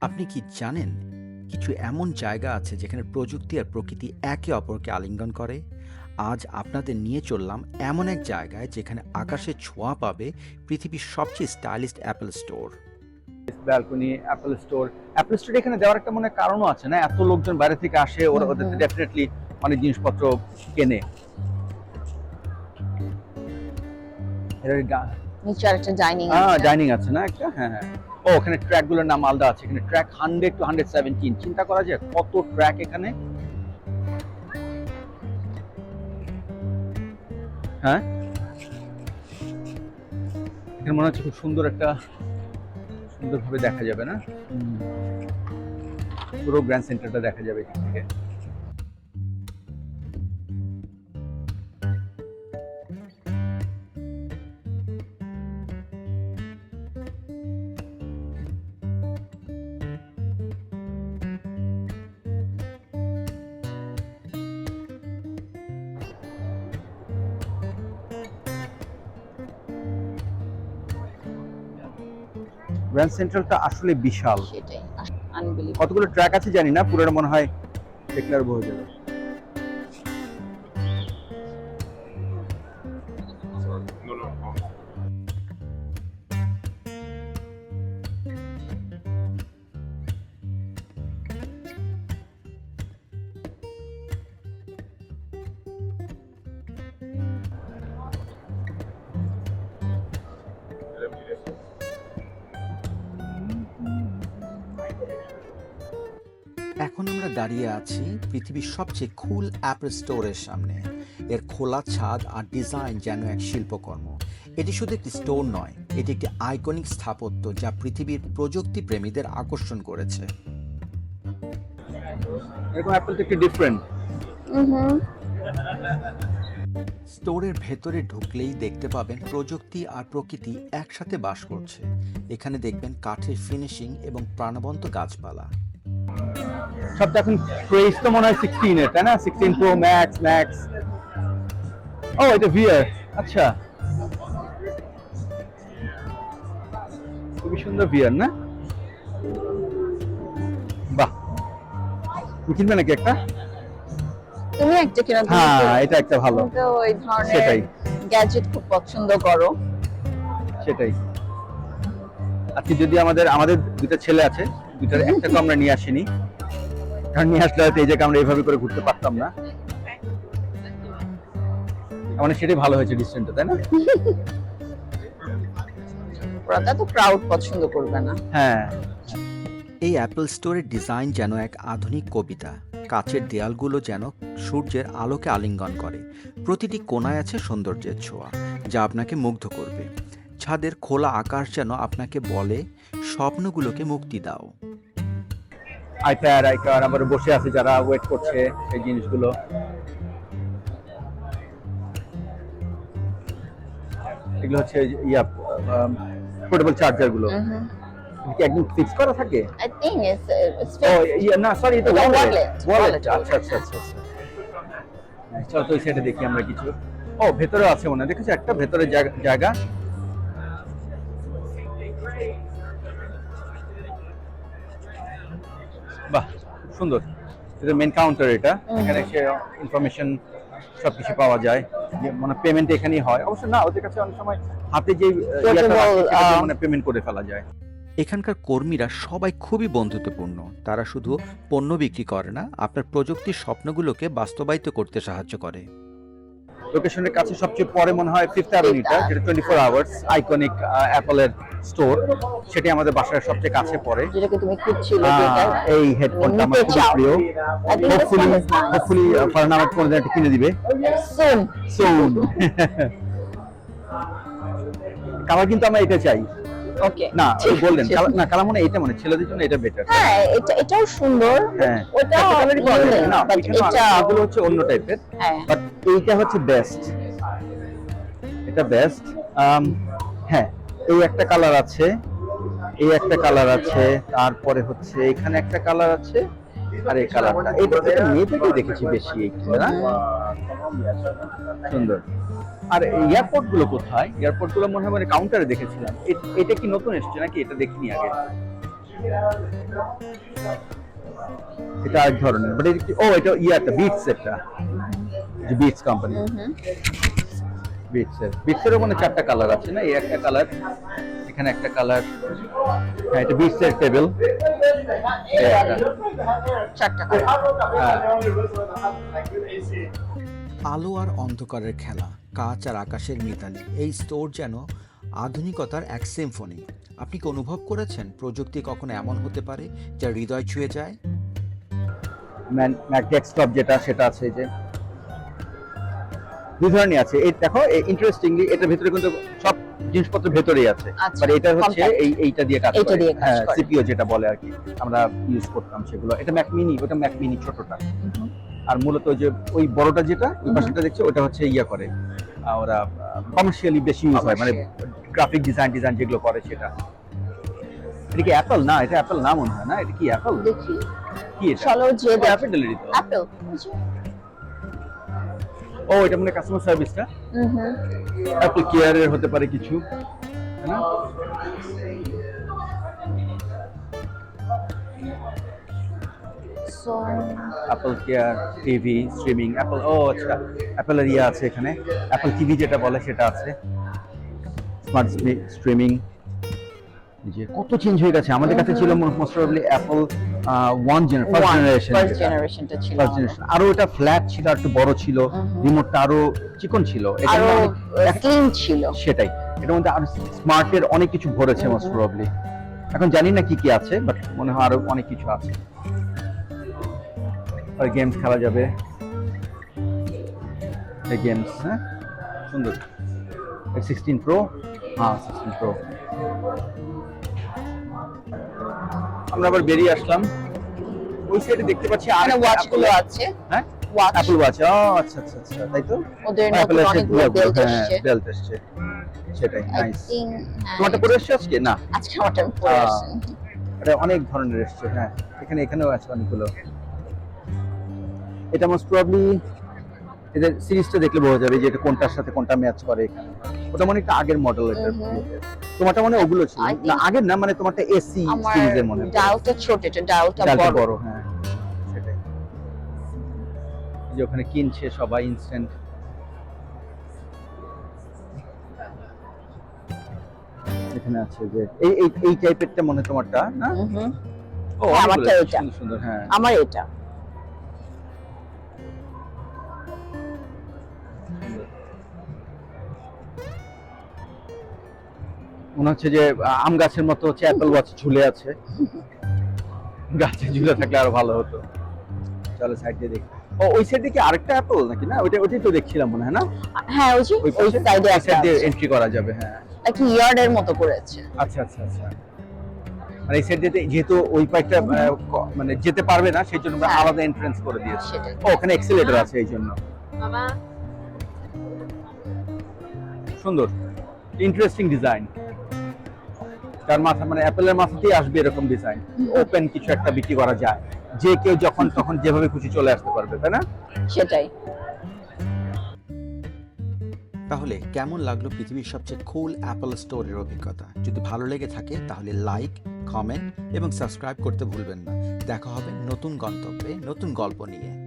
আপনি কি জানেন কিছু এমন জায়গা আছে যেখানে প্রযুক্তি আর প্রকৃতি একে অপরকে আলিঙ্গন করে? আজ আপনাদের নিয়ে চললাম এমন এক জায়গায় যেখানে আকাশে ছোঁয়া পাবে পৃথিবীর সবচেয়ে stylist Apple store. Balcony Apple store Apple store এখানে দেওয়ার একটা মনে কারণও আছে না? এত লোকজন বাইরে থেকে আসে ওরা ওদের ডেফিনেটলি অনেক জিনিসপত্র কেনে। এর নিচে আরেকটা ডাইনিং হ্যাঁ ডাইনিং আছে না একটা? হ্যাঁ হ্যাঁ। ও ওখানে ট্র্যাকগুলোর নাম আলাদা আছে। এখানে track hundred two hundred seventeen চিন্তা করা যায় কত ট্র্যাক এখানে? হ্যাঁ? এখানে মনে হচ্ছে খুব সুন্দর একটা সুন্দরভাবে দেখা যাবে না? পুরো গ্র্যান্ড সেন্টারটা দেখা যাবে এখান থেকে। গ্র্যান্ড সেন্ট্রালটা আসলে বিশাল। সেটাই কতগুলো ট্র্যাক আছে জানি না পুরোটা মনে হয় দেখলে আর বোঝা যাবে এখন আমরা দাঁড়িয়ে আছি পৃথিবীর সবচেয়ে কুল অ্যাপেল স্টোরের সামনে। এর খোলা ছাদ আর ডিজাইন যেন এক শিল্পকর্ম। এটি শুধু একটি স্টোর নয় এটি একটি আইকনিক স্থাপত্য যা পৃথিবীর প্রযুক্তি প্রেমীদের আকর্ষণ করেছে। এরকম অ্যাপেলটা একটু ডিফারেন্ট স্টোরের ভেতরে ঢুকলেই দেখতে পাবেন প্রযুক্তি আর প্রকৃতি একসাথে বাস করছে। এখানে দেখবেন কাঠের ফিনিশিং এবং প্রাণবন্ত গাছপালা। সবটা এখন প্রেস তো মনে হয় সিক্সটিন এর তাই না? সিক্সটিন প্রো ম্যাক্স ম্যাক্স ও এটা ভিআর আচ্ছা। খুবই সুন্দর ভিআর না? বাহ। তুমি কিনবে নাকি একটা? তুমি একটা কিনা হ্যাঁ এটা একটা ভালো। ওই ধরনের সেটাই। গ্যাজেট খুব পছন্দ করো। সেটাই। আজকে যদি আমাদের আমাদের দুটো ছেলে আছে দুটার একটা তো আমরা নিয়ে আসিনি। কারণ নিয়ে আসলে হয়তো এই জায়গায় আমরা এইভাবে করে ঘুরতে পারতাম না। মানে সেটাই ভালো হয়েছে ডিসটেন্সটা তাই না? ওরা তো ক্রাউড পছন্দ করবে না। হ্যাঁ। এই অ্যাপেল স্টোরের ডিজাইন যেন এক আধুনিক কবিতা। কাচের দেয়ালগুলো যেন সূর্যের আলোকে আলিঙ্গন করে। প্রতিটি কোণায় আছে সৌন্দর্যের ছোঁয়া যা আপনাকে মুগ্ধ করবে। ছাদের খোলা আকাশ যেন আপনাকে বলে স্বপ্নগুলোকে মুক্তি দাও। আইপ্যাড আইকার আবার বসে আছে যারা ওয়েট করছে সেই জিনিসগুলো। এগুলো হচ্ছে ইয়া পোর্টেবল চার্জারগুলো কি একদম ফিক্স করা থাকে? আই থিং ইটস ইটস ও ইয়া না সরি এটা এটা ওয়ালেট wallet, ওয়ালেট আচ্ছা আচ্ছা আচ্ছা আচ্ছা। হ্যাঁ, চলো তো সাইডে দেখি আমরা কিছু। ও ভেতরে আছে মনে দেখেছ একটা ভেতরে জায়গা- সুন্দর। এটা মেন কাউন্টার এটা। এখানে সে ইনফরমেশন সবকিছু পাওয়া যায়। যে মানে পেমেন্ট এখানেই হয়। অবশ্য না ওদের কাছে অনেক সময় হাতে যে মানে পেমেন্ট করে ফেলা যায়। এখানকার কর্মীরা সবাই খুবই বন্ধুত্বপূর্ণ। তারা শুধু পণ্য বিক্রি করে না আপনার প্রযুক্তির স্বপ্নগুলোকে বাস্তবায়িত করতে সাহায্য করে। লোকেশনের কাছে সবচেয়ে পরে মনে হয় ফিফথ অ্যাভিনিউটা যেটা টোয়েন্টি ফোর আওয়ার্স আইকনিক অ্যাপলের স্টোর সেটি আমাদের বাসার সবচেয়ে কাছে পড়ে। এই হেডফোনটা আমার চাও। প্রিয়। হোপফুলি. হোপফুলি ফারহান আমার একটা কিনে দিবে। সুন কালার কিন্তু আমরা এটা চাই। ওকে না বললেন না মনে এটা মনে ছেলেদের জন্য এটা বেটার হ্যাঁ এটা এটাও সুন্দর হ্যাঁ। ওটা না এটা এগুলো হচ্ছে অন্য টাইপের হ্যাঁ। বাট এইটা হচ্ছে বেস্ট এটা বেস্ট হ্যাঁ এই একটা কালার আছে, এই একটা কালার আছে, তারপরে হচ্ছে এখানে একটা কালার আছে, আর এই কালারটা এটা মেয়েদেরকে দেখেছি বেশি এইটা না সুন্দর। আর এয়ারপোর্টগুলো কোথায়? এয়ারপোর্টগুলো মনে হয় মানে কাউন্টারে দেখেছিলাম। এটা কি নতুন এসছে নাকি? এটা দেখিনি আগে। এটা এক ধরনের বাট ও, এটা ইয়াটা বিটস এটা বিটস কোম্পানি হুম বিটস এর মানে চারটা কালার আছে না? এই একটা কালার এখানে একটা কালার হ্যাঁ এটা বিটস এর টেবিল চারটা। হ্যাঁ। আলো আর অন্ধকারের খেলা কাচ আর আকাশের মিতালি এই স্টোর যেন আধুনিকতার এক সিম্ফনি আপনি কি অনুভব করেছেন প্রযুক্তি কখনো এমন হতে পারে যা হৃদয় ছুঁয়ে যায়? ম্যাক ডেস্কটপ যেটা সেটা আছে যে। দুই ধরনের আছে। এই দেখো ইন্টারেস্টিংলি এটার ভিতরে কিন্তু সব জিনিসপত্র ভেতরেই আছে। বাট এটা হচ্ছে এই এইটা দিয়ে কাজ করে। হ্যাঁ। সিপিইউ যেটা বলে আর কি আমরা ইউজ করতাম সেগুলো। এটা ম্যাক মিনি ওটা ম্যাক মিনি ছোটটা। আর মূলত ওই যে ওই বড়টা যেটা ওই। পাশেটা দেখছে ওটা হচ্ছে ইয়া করে। ওরা কমার্শিয়ালি বেশি ইউজ হয় মানে গ্রাফিক ডিজাইন ডিজাইন যেগুলো করে সেটা। এটা কি অ্যাপল না এটা অ্যাপল না মনে হয় না? এটা কি অ্যাপল দেখি। কি এটা? চলো যে তো। অ্যাপেল ও এটা মানে কাস্টমার সার্ভিসটা অ্যাপল কেয়ারের হতে পারে কিছু না? Apple care TV streaming Apple ও আচ্ছা অ্যাপলের ইয়ে আছে এখানে। অ্যাপল টিভি যেটা বলে সেটা আছে। স্মার্ট স্ট্রিমিং যে কত চেঞ্জ হয়ে গেছে। আমাদের কাছে ছিল most probably Apple one generation first generation first জেনারেশনটা ছিল। ফার্স্ট জেনারেশন আরও এটা ফ্ল্যাট ছিল একটু বড় ছিল। রিমোটটা আরও চিকন ছিল। এটা ক্লিন ছিল। সেটাই। এটার মধ্যে আরও স্মার্টের অনেক কিছু ভরেছে মোস্ট। প্রবাবলি এখন জানি না কি কি আছে বাট মনে হয় আরও অনেক কিছু আছে। আর গেমস খেলা যাবে। এই গেমস হ্যাঁ? সুন্দর। সিক্সটিন প্রো হ্যাঁ সিক্সটিন প্রো আমরা আবার বেরিয়ে আসলাম। ওই সাইডে দেখতে পাচ্ছি আর ওয়াচগুলো আছে। হ্যাঁ? ওয়াচ অ্যাপল ওয়াচ ও আচ্ছা আচ্ছা আচ্ছা তাই তো? ওদের নতুন অনেকগুলো বেল্ট হ্যাঁ, এসছে। belt সেটাই নাইস তোমারটা পরে এসছে আজকে? না। আজকে আমারটা পরে আহ, এটা অনেক ধরনের এসছে হ্যাঁ। এখানে এখানেও আছে অনেকগুলো। এটা মোস্ট প্রবলি এদের সিরিজটা দেখলে বোঝা যাবে যে এটা কোনটার সাথে কোনটা ম্যাচ করে। এখানে ওটা মনে একটা আগের মডেল এটা। তোমারটা মনে ওগুলো ছিল। না আগের না মানে তোমারটা এসি সিরিজের মনে ডালটা ছোট এটা ডালটা বড়। বড় হ্যাঁ সেটাই। যে ওখানে কিনছে সবাই ইনস্ট্যান্ট এখানে আছে যে এই এই টাইপেরটা মনে হয় তোমারটা না। ও আমারটা এটা। সুন্দর হ্যাঁ। আমার এটা। মনে হচ্ছে যে আম গাছের মতো হচ্ছে অ্যাপেল গাছ ঝুলে আছে। গাছে ঝুলে থাকলে আরও ভালো হতো। চলো সাইড দিয়ে দেখি। ও ওই সাইড থেকে আরেকটা অ্যাপল নাকি? না ওইটা ওইটাই তো দেখছিলাম মনে হয় না? হ্যাঁ ওই যে ওই সাইডে একটা সাইড দিয়ে এন্ট্রি করা যাবে হ্যাঁ। একটা ইয়ার্ডের মতো করেছে। আচ্ছা আচ্ছা আচ্ছা। আর এই সাইড দিয়ে যেহেতু ওই পাইপটা মানে যেতে পারবে না সেই জন্য আমরা হ্যাঁ। আলাদা এন্ট্রেন্স করে দিয়েছি। ও ওখানে এক্সেলেটর আছে এই জন্য। সুন্দর। ইন্টারেস্টিং ডিজাইন তার মাথা মানে অ্যাপেলের মাথাতেই আসবে এরকম ডিজাইন ওপেন কিছু একটা বিক্রি করা যায়। যে কেউ যখন তখন যেভাবে খুশি চলে আসতে পারবে তাই না? সেটাই। তাহলে কেমন লাগল পৃথিবীর সবচেয়ে কুল অ্যাপল স্টোরের অভিজ্ঞতা? যদি ভালো লেগে থাকে তাহলে লাইক কমেন্ট এবং সাবস্ক্রাইব করতে ভুলবেন না। দেখা হবে নতুন গন্তব্যে নতুন গল্প নিয়ে।